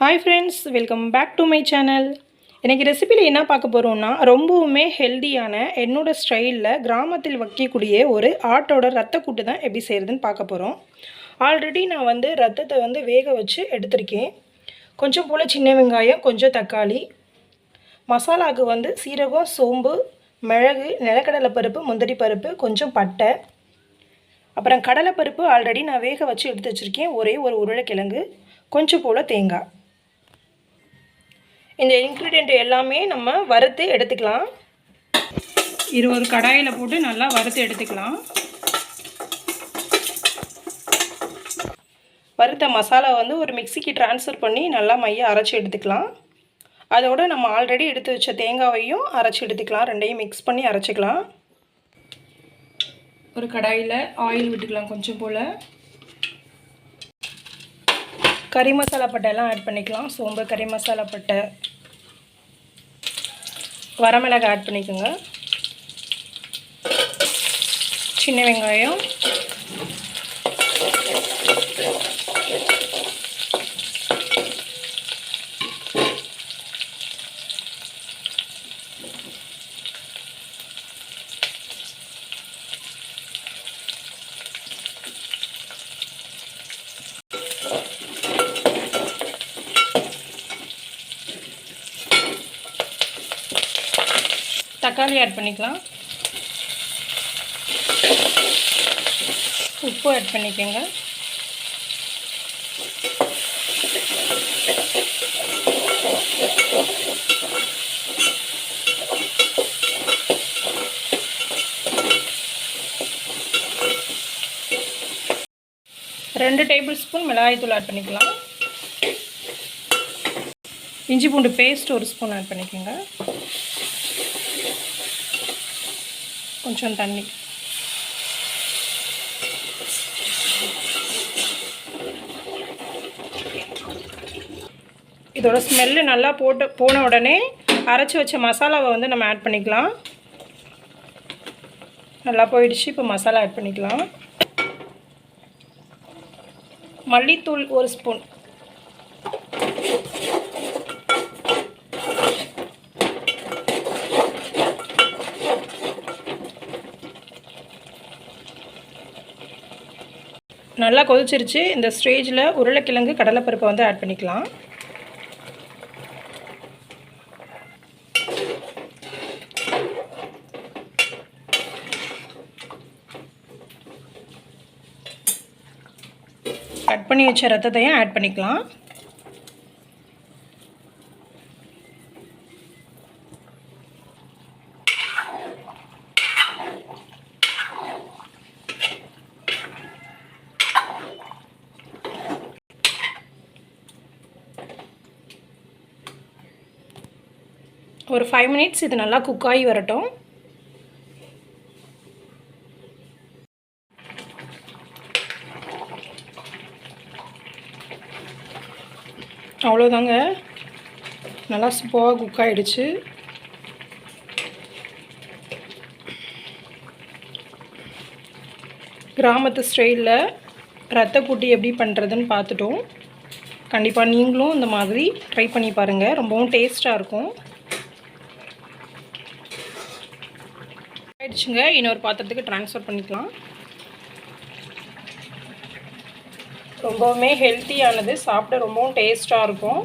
Hi friends welcome back to my channel எனக்கு ரெசிபியில் என்ன பார்க்க போகிறோம்னா ரொம்பவுமே ஹெல்தியான என்னோடய ஸ்டைலில் கிராமத்தில் வைக்கக்கூடிய ஒரு ஆட்டோட ரத்தக்கூட்டு தான் எப்படி செய்கிறதுன்னு பார்க்க போகிறோம் ஆல்ரெடி நான் வந்து ரத்தத்தை வந்து வேக வச்சு எடுத்திருக்கேன். கொஞ்சம் போல் சின்ன வெங்காயம் கொஞ்சம் தக்காளி. மசாலாவுக்கு வந்து சீரகம் சோம்பு மிளகு நிலக்கடலை பருப்பு முந்திரி பருப்பு கொஞ்சம் பட்டை. அப்புறம் கடலைப்பருப்பு ஆல்ரெடி நான் வேக வச்சு எடுத்து வச்சுருக்கேன். ஒரே ஒரு உருளைக்கிழங்கு கொஞ்சம் போல் தேங்காய். இந்த இன்க்ரீடியண்ட் எல்லாமே நம்ம வறுத்து எடுத்துக்கலாம். இது ஒரு கடாயில் போட்டு நல்லா வறுத்து எடுத்துக்கலாம். வறுத்த மசாலா வந்து ஒரு மிக்சிக்கு ட்ரான்ஸ்ஃபர் பண்ணி நல்லா மைய அரைச்சி எடுத்துக்கலாம். அதோட நம்ம ஆல்ரெடி எடுத்து வச்ச தேங்காவையும் அரைச்சி எடுத்துக்கலாம். ரெண்டையும் மிக்ஸ் பண்ணி அரைச்சிக்கலாம். ஒரு கடாயில் ஆயில் விட்டுக்கலாம் கொஞ்சம் போல். கறி மசாலா பட்டையெல்லாம் ஆட் பண்ணிக்கலாம். சோம்பு கறி மசாலா பட்டை. வரமிளகாய் ஆட் பண்ணிக்கோங்க. சின்ன வெங்காயம். தக்காளி ஆட் பண்ணிக்கலாம். உப்பு ஆட் பண்ணிக்கோங்க. ரெண்டு டேபிள் ஸ்பூன் மிளகாய்த்தூள் ஆட் பண்ணிக்கலாம். இஞ்சி பூண்டு பேஸ்ட் ஒரு ஸ்பூன் ஆட் பண்ணிக்கோங்க. கொஞ்சம் தண்ணி இதோட ஸ்மெல்லு நல்லா போட்டு போன உடனே அரைச்சி வச்ச மசாலாவை வந்து நம்ம ஆட் பண்ணிக்கலாம். நல்லா போயிடுச்சு இப்போ மசாலா ஆட் பண்ணிக்கலாம். மல்லித்தூள் ஒரு ஸ்பூன் நல்லா கொதிச்சிருச்சு. இந்த ஸ்டேஜில் உருளைக்கிழங்கு கடலைப்பருப்பை வந்து ஆட் பண்ணிக்கலாம். கட் பண்ணி வச்ச ரத்தத்தையும் ஆட் பண்ணிக்கலாம். ஒரு ஃபைவ் மினிட்ஸ் இது நல்லா குக் ஆகி வரட்டும். அவ்வளோதாங்க நல்லா சூப்பராக குக் ஆகிடுச்சு கிராமத்து ஸ்டைலில் ரத்த கூட்டி எப்படி பண்ணுறதுன்னு பார்த்துட்டோம். கண்டிப்பாக நீங்களும் இந்த மாதிரி ட்ரை பண்ணி பாருங்கள் ரொம்பவும் டேஸ்ட்டாக இருக்கும். ஆயிடுச்சுங்க. இன்னொரு பாத்திரத்துக்கு ட்ரான்ஸ்ஃபர் பண்ணிக்கலாம். ரொம்பவுமே ஹெல்த்தியானது சாப்பிட ரொம்பவும் டேஸ்ட்டாக இருக்கும்.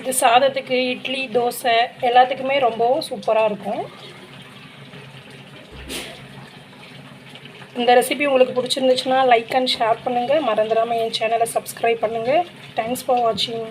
இது சாதத்துக்கு இட்லி தோசை எல்லாத்துக்குமே ரொம்பவும் சூப்பராக இருக்கும். இந்த ரெசிபி உங்களுக்கு பிடிச்சிருந்துச்சுன்னா லைக் அண்ட் ஷேர் பண்ணுங்கள் மறந்துடாமல் என் சேனலை சப்ஸ்கிரைப் பண்ணுங்கள் தேங்க்ஸ் ஃபார் வாட்சிங்